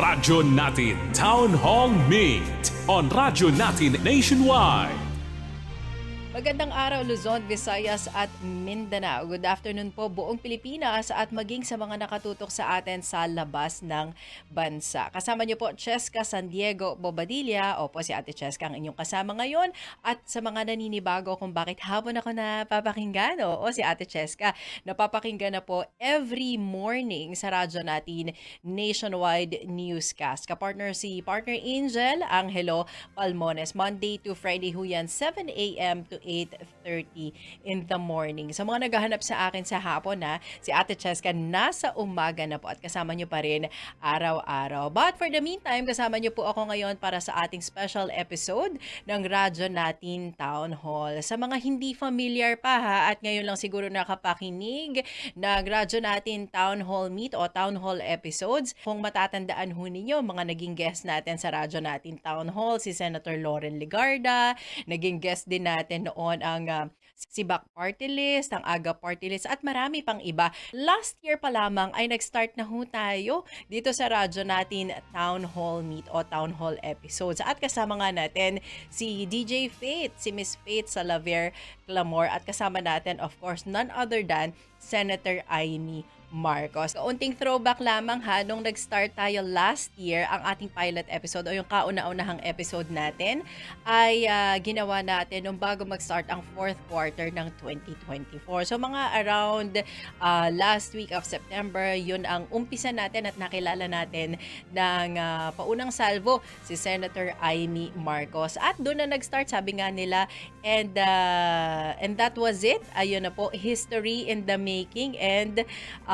Radyo Natin Town Hall Meet on Radyo Natin Nationwide. Magandang araw Luzon, Visayas at Mindanao. Good afternoon po buong Pilipinas at maging sa mga nakatutok sa atin sa labas ng bansa. Kasama niyo po Cheska San Diego Bobadilla. Opo, si Ate Cheska ang inyong kasama ngayon. At sa mga naninibago kung bakit hapon ako napapakinggan, o si Ate Cheska, napapakinggan na po every morning sa radyo natin nationwide newscast. Kapartner si Partner Angel Angelo Palmones. Monday to Friday ho yan, 7 a.m. to 8.30 in the morning. Sa mga naghahanap sa akin sa hapon na, si Ate Cheska nasa umaga na po at kasama nyo pa rin araw-araw. But for the meantime, kasama nyo po ako ngayon para sa ating special episode ng Radyo Natin Town Hall. Sa mga hindi familiar pa ha, at ngayon lang siguro nakapakinig ng Radyo Natin Town Hall Meet o Town Hall episodes, kung matatandaan ho ninyo, mga naging guest natin sa Radyo Natin Town Hall, si Senator Lauren Ligarda, naging guest din natin noon ang ah, si Back Party List, ang Aga Party List, at marami pang iba. Last year pa lamang ay nag-start na ho tayo dito sa radyo natin Town Hall Meet o Town Hall episodes. At kasama nga natin si DJ Faith, si Miss Faith Salaver Clamor at kasama natin of course none other than Senator Amy Marcos. Kaunting throwback lamang ha, nung nag-start tayo last year, ang ating pilot episode o yung kauna-unahang episode natin ay ah, ginawa natin nung bago mag-start ang fourth quarter ng 2024. So mga around ah, last week of September, yun ang umpisa natin at nakilala natin ng ah, paunang salvo si Senator Amy Marcos. At doon na nag-start, sabi nga nila, and, ah, and that was it. Ayun na po, history in the making and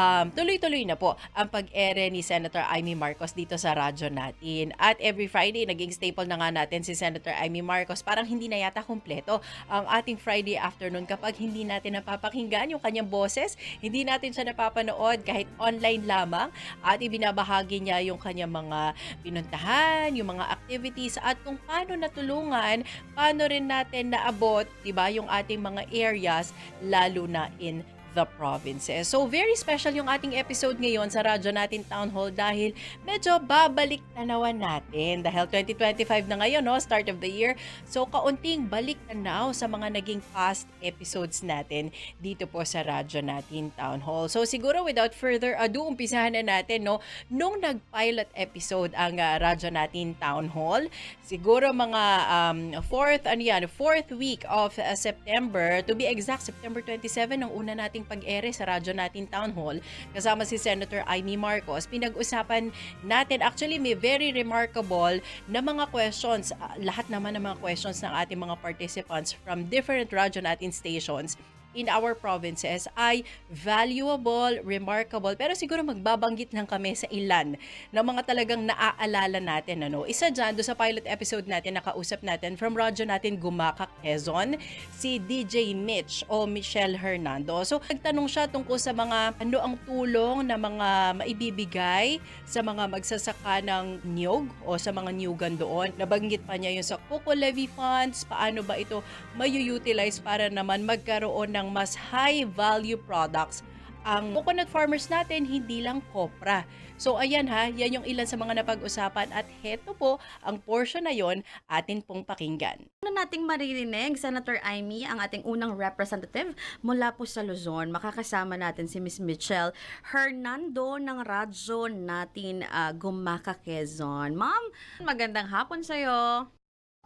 um, tuloy-tuloy na po ang pag-ere ni Senator Amy Marcos dito sa radyo natin. At every Friday, naging staple na nga natin si Senator Amy Marcos. Parang hindi na yata kumpleto ang ating Friday afternoon kapag hindi natin napapakinggan yung kanyang boses, hindi natin siya napapanood kahit online lamang at ibinabahagi niya yung kanyang mga pinuntahan, yung mga activities at kung paano natulungan, paano rin natin naabot, 'di ba, yung ating mga areas lalo na in the provinces. So very special yung ating episode ngayon sa radyo natin Town Hall dahil medyo babalik tanawan natin dahil 2025 na ngayon, no, start of the year. So kaunting balik tanaw sa mga naging past episodes natin dito po sa radyo natin Town Hall. So siguro without further ado, umpisahan na natin, no, nung nag-pilot episode ang ah, radyo natin Town Hall, siguro mga um, fourth, ano yan, fourth week of uh, September, to be exact, September 27, ang una nating pag-ere sa radyo natin Town Hall, kasama si Senator Amy Marcos, pinag-usapan natin, actually may very remarkable na mga questions, ah, lahat naman ng mga questions ng ating mga participants from different radyo natin stations, in our provinces ay valuable, remarkable, pero siguro magbabanggit lang kami sa ilan ng mga talagang naaalala natin. Ano? Isa dyan, do sa pilot episode natin, nakausap natin from radyo natin Gumaka, Quezon, si DJ Mitch o Michelle Hernando. So, nagtanong siya tungkol sa mga ano ang tulong na mga maibibigay sa mga magsasaka ng niyog o sa mga niyugan doon. Nabanggit pa niya yung sa Coco Levy Funds, paano ba ito mayu-utilize para naman magkaroon ng mas high value products ang coconut farmers natin, hindi lang kopra. So ayan ha, yan yung ilan sa mga napag-usapan at heto po ang portion na yon atin pong pakinggan. Ano nating maririnig, Senator Amy, ang ating unang representative mula po sa Luzon. Makakasama natin si Miss Michelle Hernando ng radyo natin ah, Gumaka, Quezon. Ma'am, magandang hapon sa'yo.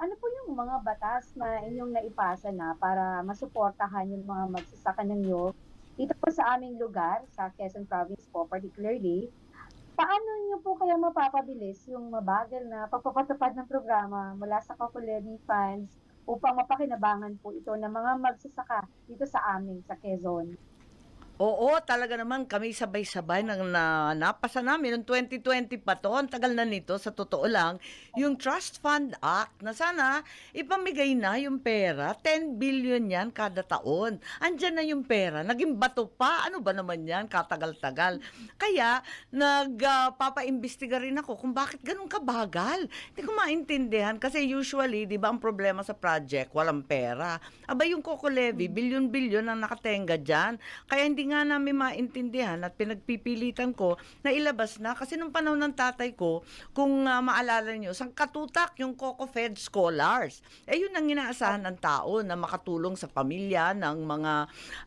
Ano po yung mga batas na inyong naipasa na para masuportahan yung mga magsasaka ng niyog dito po sa aming lugar, sa Quezon Province po particularly, paano niyo po kaya mapapabilis yung mabagal na pagpapatupad ng programa mula sa Kakuledi Funds upang mapakinabangan po ito ng mga magsasaka dito sa amin, sa Quezon? Oo, talaga naman kami sabay-sabay nang na, napasa namin noong 2020 pa to. Ang tagal na nito, sa totoo lang. Yung Trust Fund Act na sana ipamigay na yung pera. 10 billion yan kada taon. Andyan na yung pera. Naging bato pa. Ano ba naman yan? Katagal-tagal. Kaya, nagpapaimbestiga rin ako kung bakit ganun kabagal. Hindi ko maintindihan. Kasi usually, di ba ang problema sa project, walang pera. Aba yung Coco Levy, billion-billion ang nakatenga dyan. Kaya hindi nga namin maintindihan at pinagpipilitan ko na ilabas na kasi nung panahon ng tatay ko, kung ah, maalala nyo, sang katutak yung Coco Fed Scholars. Eh yun ang inaasahan ng tao na makatulong sa pamilya ng mga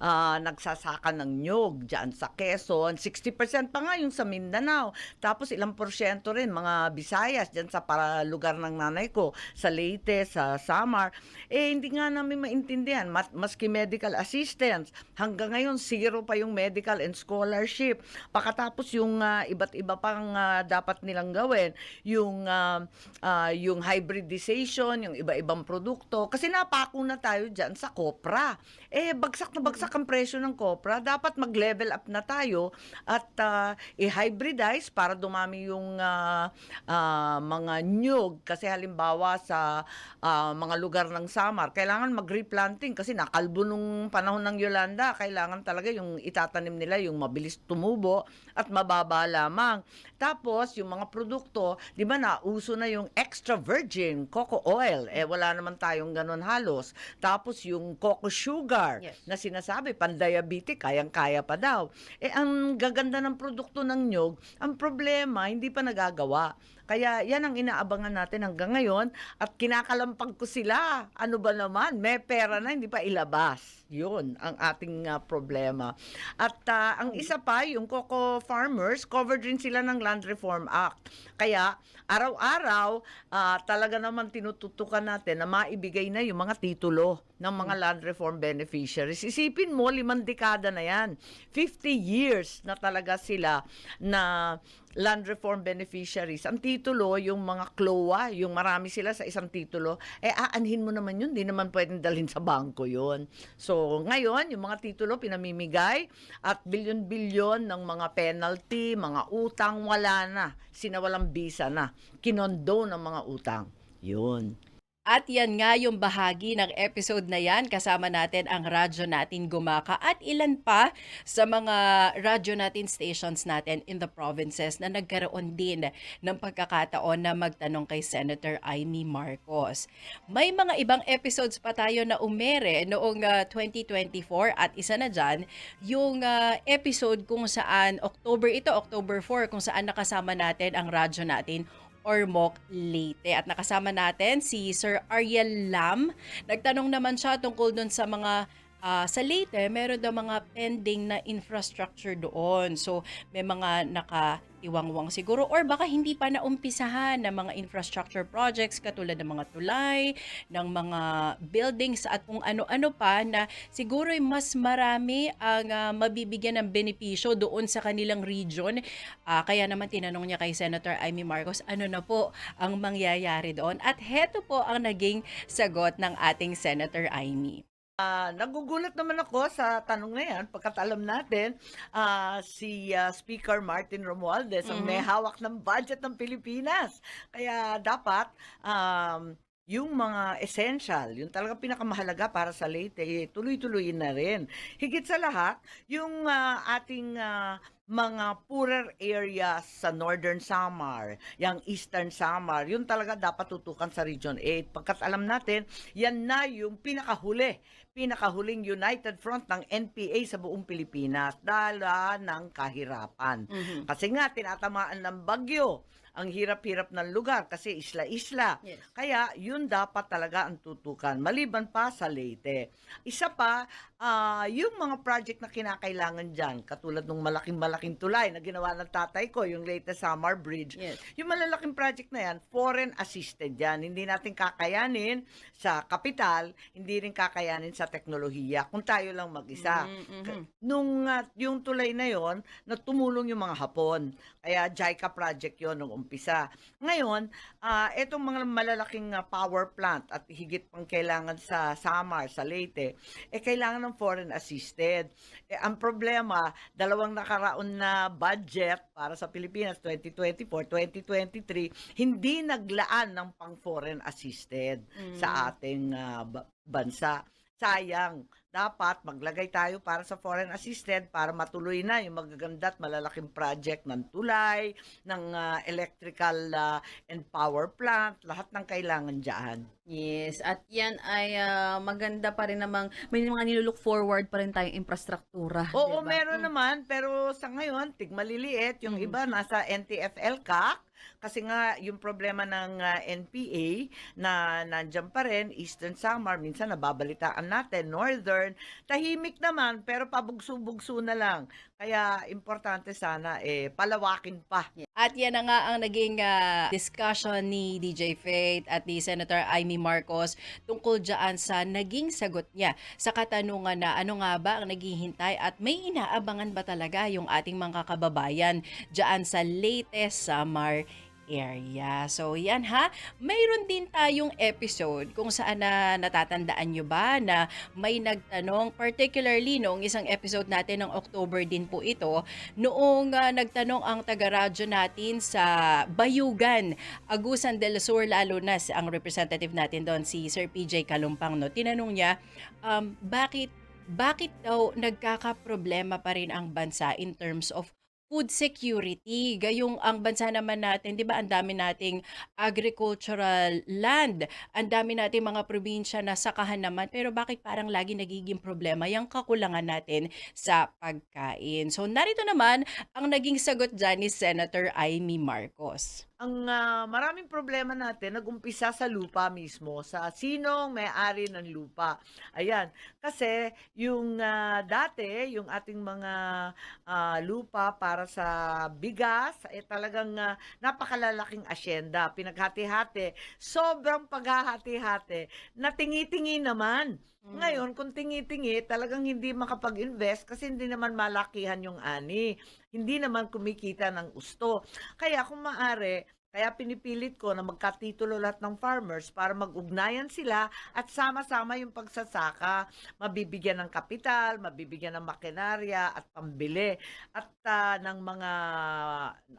ah, nagsasaka ng nyog dyan sa Quezon. 60% pa nga yung sa Mindanao. Tapos ilang porsyento rin mga Visayas dyan sa para lugar ng nanay ko, sa Leyte, sa Samar. Eh hindi nga namin maintindihan, mas, maski medical assistance, hanggang ngayon zero pa yung medical and scholarship. Pakatapos yung ah, iba't iba pang ah, dapat nilang gawin, yung ah, ah, yung hybridization, yung iba-ibang produkto. Kasi napako na tayo dyan sa kopra. Eh, bagsak na bagsak ang presyo ng kopra. Dapat mag-level up na tayo at ah, i-hybridize para dumami yung ah, ah, mga nyug. Kasi halimbawa sa ah, mga lugar ng Samar, kailangan mag-replanting kasi nakalbo nung panahon ng Yolanda. Kailangan talaga yung itatanim nila yung mabilis tumubo at mababa lamang. Tapos, yung mga produkto, di ba nauso na yung extra virgin cocoa oil. Eh, wala naman tayong ganun halos. Tapos, yung cocoa sugar Yes. na sinasabi, pan-diabetic, kayang-kaya pa daw. Eh, ang gaganda ng produkto ng nyog, ang problema, hindi pa nagagawa. Kaya yan ang inaabangan natin hanggang ngayon at kinakalampag ko sila. Ano ba naman? May pera na, hindi pa ilabas. Yun ang ating ah, problema. At ah, ang isa pa, yung cocoa farmers, covered rin sila ng Land Reform Act. Kaya araw-araw, ah, talaga naman tinututukan natin na maibigay na yung mga titulo ng mga land reform beneficiaries. Isipin mo, limang dekada na yan. 50 years na talaga sila na land reform beneficiaries. Ang titulo, yung mga CLOA, yung marami sila sa isang titulo, eh aanhin mo naman yun, di naman pwedeng dalhin sa bangko yun. So ngayon, yung mga titulo pinamimigay at bilyon-bilyon ng mga penalty, mga utang, wala na. Sinawalang bisa na. Kinondo ng mga utang. Yun. At yan nga yung bahagi ng episode na yan. Kasama natin ang radyo natin Gumaka at ilan pa sa mga radyo natin stations natin in the provinces na nagkaroon din ng pagkakataon na magtanong kay Senator Amy Marcos. May mga ibang episodes pa tayo na umere noong ah, 2024 at isa na dyan, yung ah, episode kung saan October ito, October 4, kung saan nakasama natin ang radyo natin Ormoc Leyte. At nakasama natin si Sir Ariel Lam. Nagtanong naman siya tungkol dun sa mga ah, sa Leyte, meron daw mga pending na infrastructure doon. So, may mga nakaiwangwang siguro or baka hindi pa naumpisahan ng mga infrastructure projects katulad ng mga tulay, ng mga buildings at kung ano-ano pa na siguro mas marami ang ah, mabibigyan ng benepisyo doon sa kanilang region. Ah, kaya naman tinanong niya kay Senator Amy Marcos, ano na po ang mangyayari doon? At heto po ang naging sagot ng ating Senator Amy. Ah, nagugulat naman ako sa tanong na yan pagkat alam natin ah, si ah, Speaker Martin Romualdez ang may hawak ng budget ng Pilipinas. Kaya dapat um, yung mga essential, yung talaga pinakamahalaga para sa Leyte, eh, tuloy-tuloy na rin. Higit sa lahat, yung ah, ating ah, mga poorer areas sa Northern Samar, yung Eastern Samar, yun talaga dapat tutukan sa Region 8. Pagkat alam natin, yan na yung pinakahuli, pinakahuling United Front ng NPA sa buong Pilipinas dala ng kahirapan. Kasi nga, tinatamaan ng bagyo ang hirap-hirap ng lugar kasi isla-isla. Yes. Kaya yun dapat talaga ang tutukan. Maliban pa sa Leyte. Isa pa, ah, yung mga project na kinakailangan dyan, katulad ng malaking-malaking tulay na ginawa ng tatay ko, yung Leyte Samar Bridge. Yes. Yung malalaking project na yan, foreign assisted yan. Hindi natin kakayanin sa kapital, hindi rin kakayanin sa teknolohiya kung tayo lang mag-isa. K- Nung ah, yung tulay na yon, na tumulong yung mga Hapon. Kaya JICA project yon nung umpisa. Ngayon, ah etong mga malalaking ah, power plant at higit pang kailangan sa Samar, sa Leyte, eh kailangan ng foreign assisted. Eh, ang problema, dalawang nakaraon na budget para sa Pilipinas 2024-2023 hindi naglaan ng pang foreign assisted sa ating ba- bansa. Sayang, dapat maglagay tayo para sa foreign assisted para matuloy na yung magaganda at malalaking project ng tulay, ng ah, electrical ah, and power plant, lahat ng kailangan dyan. Yes, at yan ay ah, maganda pa rin namang may mga nilook forward pa rin tayong infrastruktura. Oo, diba? meron Mm. naman, pero sa ngayon, tig maliliit. Yung Mm. iba nasa NTFL CAC, kasi nga yung problema ng ah, NPA na nandyan pa rin, Eastern Samar, minsan nababalitaan natin, Northern, tahimik naman, pero pabugso-bugso na lang. Kaya importante sana, eh, palawakin pa. At yan na nga ang naging ah, discussion ni DJ Faith at ni Senator Amy Marcos tungkol dyan sa naging sagot niya sa katanungan na ano nga ba ang naghihintay at may inaabangan ba talaga yung ating mga kababayan dyan sa latest summer area. So yan ha, mayroon din tayong episode kung saan na natatandaan nyo ba na may nagtanong, particularly noong isang episode natin ng October din po ito, noong ah, nagtanong ang taga-radyo natin sa Bayugan, Agusan del Sur, lalo na si- ang representative natin doon, si Sir PJ Kalumpang, no? tinanong niya, um, bakit bakit daw nagkakaproblema pa rin ang bansa in terms of food security. Gayong ang bansa naman natin, 'di ba, ang dami nating agricultural land, ang dami nating mga probinsya na sakahan naman, pero bakit parang lagi nagiging problema yung kakulangan natin sa pagkain. So narito naman ang naging sagot dyan ni Senator Amy Marcos. Ang ah, maraming problema natin nagumpisa sa lupa mismo, sa sinong may-ari ng lupa. Ayan, kasi yung ah, dati, yung ating mga ah, lupa para sa bigas, eh talagang ah, napakalalaking asyenda, pinaghati-hati, sobrang paghahati-hati, na tingi-tingi naman. Ngayon, kung tingi-tingi, talagang hindi makapag-invest kasi hindi naman malakihan yung ani. Hindi naman kumikita ng gusto. Kaya kung maari, kaya pinipilit ko na magkatitulo lahat ng farmers para mag-ugnayan sila at sama-sama yung pagsasaka. Mabibigyan ng kapital, mabibigyan ng makinarya at pambili at ah, ng mga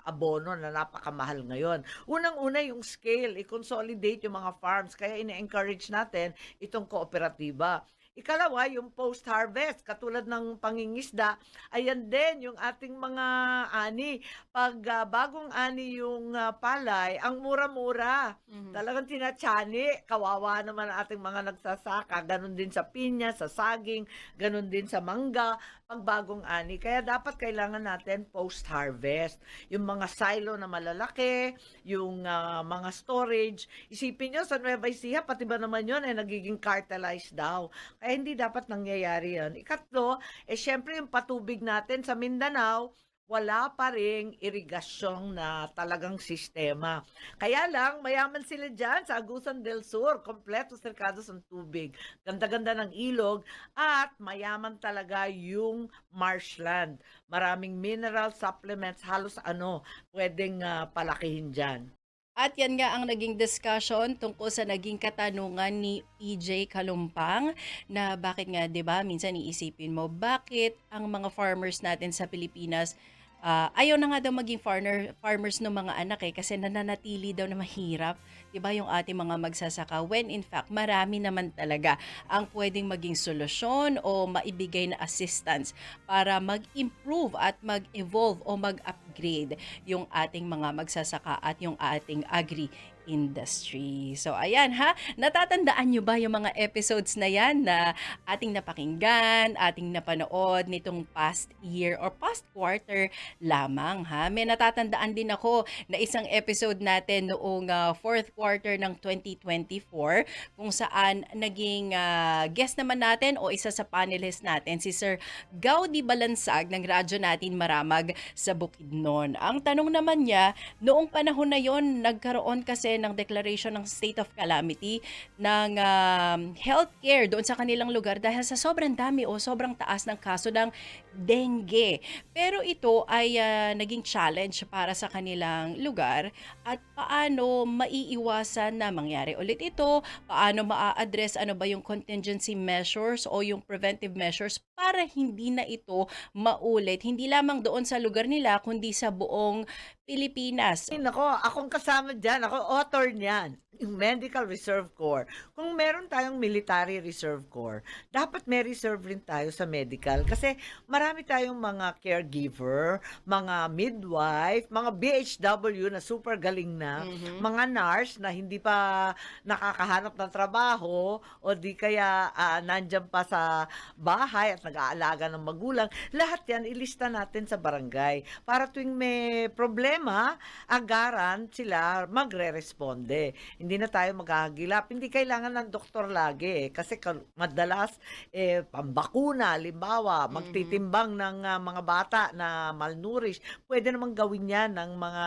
abono na napakamahal ngayon. Unang-una yung scale, i-consolidate yung mga farms. Kaya ine-encourage natin itong kooperatiba. Ikalawa, yung post-harvest, katulad ng pangingisda, ayan din yung ating mga ani. Pag ah, bagong ani yung ah, palay, ang mura-mura. Talagang tinatsani, kawawa naman ating mga nagsasaka. Ganon din sa pinya, sa saging, ganon din sa mangga, pag bagong ani. Kaya dapat kailangan natin post-harvest. Yung mga silo na malalaki, yung ah, mga storage. Isipin nyo, sa Nueva Ecija, pati ba naman yun, eh, nagiging cartelized daw. Kaya hindi dapat nangyayari yan. Ikatlo, eh syempre yung patubig natin sa Mindanao, wala pa ring irigasyong na talagang sistema. Kaya lang, mayaman sila dyan sa Agusan del Sur, kompleto serkados ng tubig. Ganda-ganda ng ilog at mayaman talaga yung marshland. Maraming mineral supplements, halos ano, pwedeng ah, palakihin dyan. At yan nga ang naging discussion tungkol sa naging katanungan ni EJ Kalumpang na bakit nga 'di ba minsan iisipin mo bakit ang mga farmers natin sa Pilipinas ah, ayaw na nga daw maging farmer, farmers ng mga anak eh kasi nananatili daw na mahirap 'di ba yung ating mga magsasaka when in fact marami naman talaga ang pwedeng maging solusyon o maibigay na assistance para mag-improve at mag-evolve o mag-upgrade yung ating mga magsasaka at yung ating agri industry. So ayan ha, natatandaan nyo ba yung mga episodes na yan na ating napakinggan, ating napanood nitong past year or past quarter lamang ha? May natatandaan din ako na isang episode natin noong ah, fourth quarter ng 2024 kung saan naging ah, guest naman natin o isa sa panelist natin si Sir Gaudi Balansag ng radyo natin Maramag sa Bukidnon. Ang tanong naman niya, noong panahon na yon nagkaroon kasi ng declaration ng state of calamity ng um, healthcare doon sa kanilang lugar dahil sa sobrang dami o sobrang taas ng kaso ng dengue. Pero ito ay ah, naging challenge para sa kanilang lugar at paano maiiwasan na mangyari ulit ito, paano maa-address? Ano ba yung contingency measures o yung preventive measures para hindi na ito maulit, hindi lamang doon sa lugar nila kundi sa buong Pilipinas. Ay, nako, akong kasama dyan. Ako author niyan. Yung Medical Reserve Corps. Kung meron tayong Military Reserve Corps, dapat may reserve rin tayo sa medical. Kasi marami tayong mga caregiver, mga midwife, mga BHW na super galing na, mga nurse na hindi pa nakakahanap ng trabaho o di kaya ah, nandyan pa sa bahay at nag-aalaga ng magulang. Lahat yan, ilista natin sa barangay. Para tuwing may problema, agaran sila magre-responde. Hindi na tayo maghahagilap. Hindi kailangan ng doktor lagi eh. Kasi madalas, eh, pambakuna, limbawa, magtitimbang ng ah, mga bata na malnourished. Pwede namang gawin yan ng mga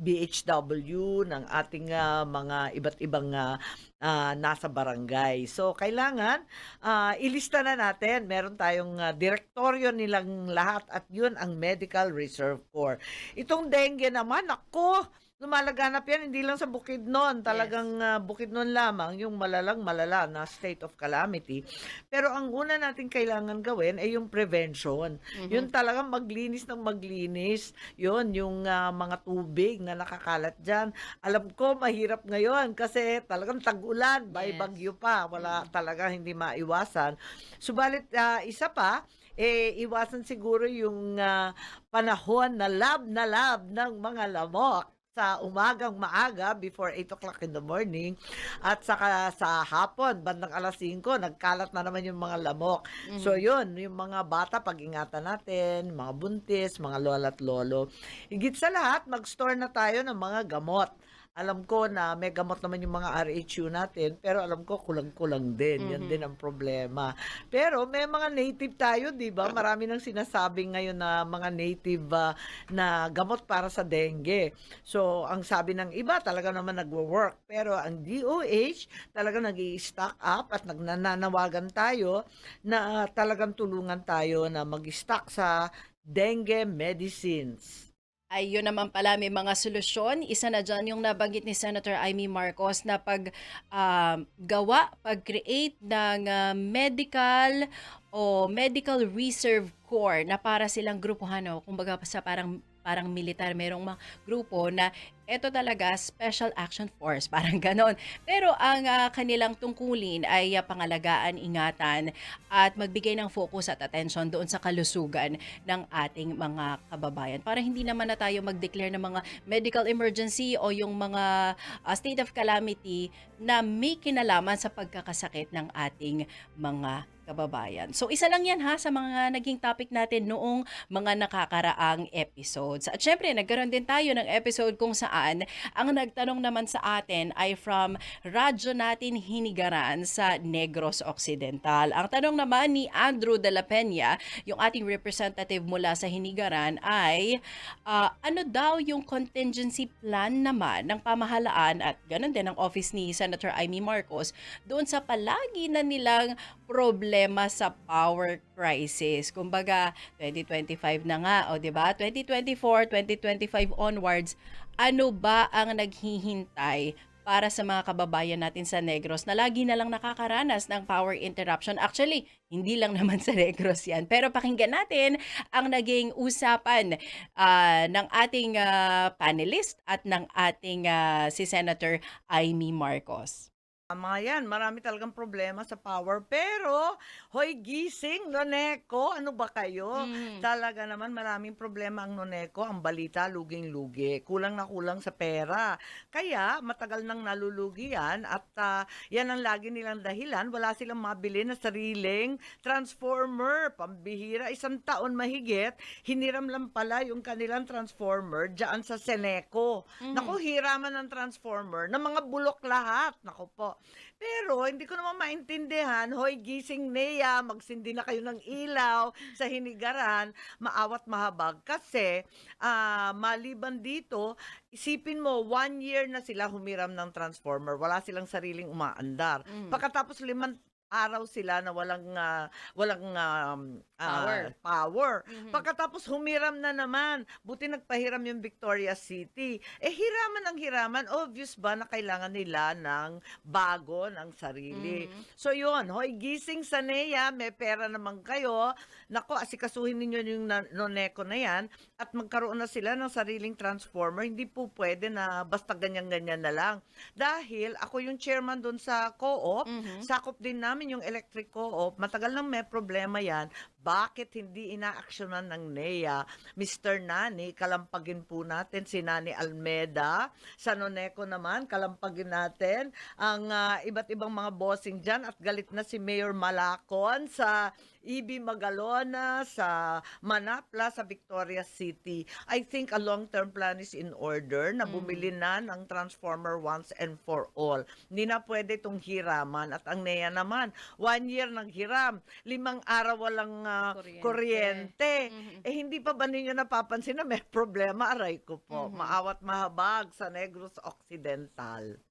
BHW, ng ating ah, mga iba't ibang ah, ah, nasa barangay. So, kailangan ah, ilista na natin. Meron tayong ah, direktoryo nilang lahat at yun ang Medical Reserve Corps. Itong dengue naman, ako, lumalaganap yan, hindi lang sa Bukidnon. Talagang ah, Bukidnon lamang, yung malalang malala na state of calamity. Pero ang una natin kailangan gawin ay yung prevention. Yun talagang maglinis ng maglinis. Yun, yung ah, mga tubig na nakakalat dyan. Alam ko, mahirap ngayon kasi talagang tag-ulan, may Yes. bagyo pa. Wala talaga, hindi maiwasan. Subalit, ah, isa pa, eh, iwasan siguro yung ah, panahon na lab na lab ng mga lamok sa umagang maaga before 8 o'clock in the morning. At saka sa hapon bandang alas 5 nagkalat na naman yung mga lamok. So yun yung mga bata pag-ingatan natin mga buntis mga lola at lolo. Higit sa lahat mag-store na tayo ng mga gamot alam ko na may gamot naman yung mga RHU natin, pero alam ko kulang-kulang din. Yan din ang problema. Pero may mga native tayo, di ba? Marami nang sinasabi ngayon na mga native ah, na gamot para sa dengue. So, ang sabi ng iba, talaga naman nagwo-work. Pero ang DOH, talaga nag stock up at nagnanawagan tayo na ah, talagang tulungan tayo na mag-stock sa dengue medicines. Ayun naman pala, may mga solusyon. Isa na dyan yung nabanggit ni Senator Amy Marcos na pag um, gawa, pag-create ng uh, medical o medical reserve corps na para silang grupuhan o kumbaga sa parang parang militar merong mga grupo na ito talaga special action force parang ganon. Pero ang ah, kanilang tungkulin ay ah, pangalagaan ingatan at magbigay ng focus at attention doon sa kalusugan ng ating mga kababayan. Para hindi naman na tayo mag-declare ng mga medical emergency o yung mga ah, state of calamity na may kinalaman sa pagkakasakit ng ating mga kababayan. So isa lang yan ha sa mga naging topic natin noong mga nakakaraang episodes. At syempre, nagkaroon din tayo ng episode kung saan ang nagtanong naman sa atin ay from radyo natin Hinigaran sa Negros Occidental. Ang tanong naman ni Andrew de la Peña, yung ating representative mula sa Hinigaran ay ah, ano daw yung contingency plan naman ng pamahalaan at ganun din ang office ni Senator Amy Marcos doon sa palagi na nilang problema sa power crisis. Kumbaga, 2025 na nga, o 'di ba? 2024, 2025 onwards, ano ba ang naghihintay para sa mga kababayan natin sa Negros na lagi na lang nakakaranas ng power interruption. Actually, hindi lang naman sa Negros yan. Pero pakinggan natin ang naging usapan ah, ng ating ah, panelist at ng ating ah, si Senator Amy Marcos. Tama yan, marami talagang problema sa power. Pero, hoy gising, Noneko, ano ba kayo? Mm. Talaga naman maraming problema ang Noneko, ang balita luging-lugi. Kulang na kulang sa pera. Kaya, matagal nang nalulugi yan at ah, yan ang lagi nilang dahilan. Wala silang mabili na sariling transformer. Pambihira, isang taon mahigit, hiniram lang pala yung kanilang transformer dyan sa Seneco. Naku, hiraman ng transformer na mga bulok lahat. Naku po. Pero hindi ko naman maintindihan, hoy gising Nea, magsindi na kayo ng ilaw sa hinigaran, maawat mahabag. Kasi ah, maliban dito, isipin mo, one year na sila humiram ng transformer, wala silang sariling umaandar. Pagkatapos limang araw sila na walang ah, walang um, ah, Power. power. Mhm. Pagkatapos humiram na naman. Buti nagpahiram yung Victoria City. Eh hiraman ang hiraman. Obvious ba na kailangan nila ng bago ng sarili? Mhm. So yun, hoy gising sa NEA, may pera naman kayo. Nako, asikasuhin ninyo yung noneko na yan at magkaroon na sila ng sariling transformer. Hindi po pwede na basta ganyan-ganyan na lang. Dahil ako yung chairman doon sa co-op, Mhm. sakop din namin yung electric co-op. Matagal nang may problema yan. Bakit hindi inaaksyonan ng NEA? Mr. Nani, kalampagin po natin si Nani Almeda. Sa Noneco naman, kalampagin natin ang ah, iba't ibang mga bossing dyan at galit na si Mayor Malacon sa EB Magalona, sa Manapla, sa Victoria City. I think a long-term plan is in order na bumili na ng transformer once and for all. Hindi na pwede itong hiraman. At ang NEA naman, one year naghiram, limang araw walang ah, Kuryente. kuryente. Mhm. Eh hindi pa ba ninyo napapansin na may problema? Aray ko po. Mhm. Maawat mahabag sa Negros Occidental.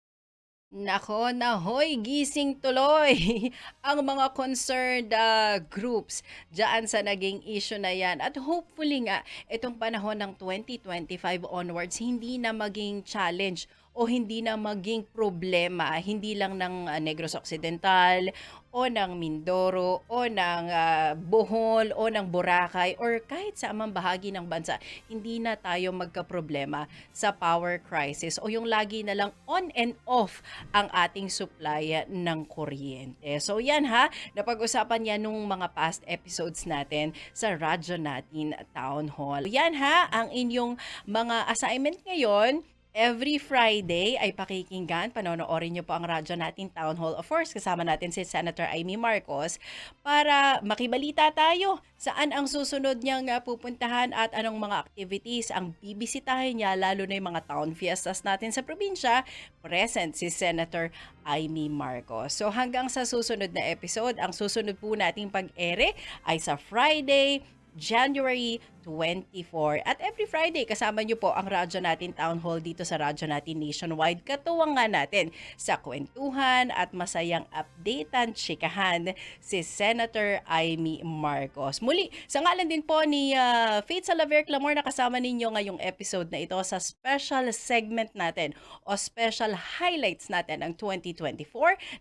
Nako, nahoy, gising tuloy ang mga concerned ah, groups dyan sa naging issue na yan. At hopefully nga, itong panahon ng 2025 onwards, hindi na maging challenge o hindi na maging problema, hindi lang ng ah, Negros Occidental o ng Mindoro o ng ah, Bohol o ng Boracay or kahit sa amang bahagi ng bansa, hindi na tayo magka-problema sa power crisis o yung lagi na lang on and off ang ating supply ng kuryente. So yan ha, napag-usapan yan nung mga past episodes natin sa radyo natin Town Hall. Yan ha, ang inyong mga assignment ngayon Every Friday ay pakikinggan, panonoorin niyo po ang radyo natin Town Hall. Of course, kasama natin si Senator Amy Marcos para makibalita tayo saan ang susunod niyang uh, pupuntahan at anong mga activities ang bibisitahin niya, lalo na yung mga town fiestas natin sa probinsya. Present si Senator Amy Marcos. So hanggang sa susunod na episode, ang susunod po nating pag-ere ay sa Friday, January 24. At every Friday, kasama niyo po ang radyo natin Town Hall dito sa radyo natin nationwide. Katuwang nga natin sa kwentuhan at masayang updatean, chikahan si Senator Amy Marcos. Muli, sa ngalan din po ni uh, Faith Salaver Clamor na kasama ninyo ngayong episode na ito sa special segment natin o special highlights natin ng 2024.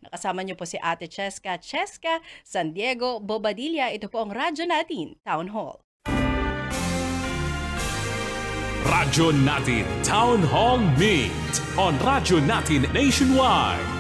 Nakasama niyo po si Ate Cheska Cheska San Diego Bobadilla. Ito po ang radyo natin Town Hall. Radyo natin Town Hall Meet on Radyo natin Nationwide.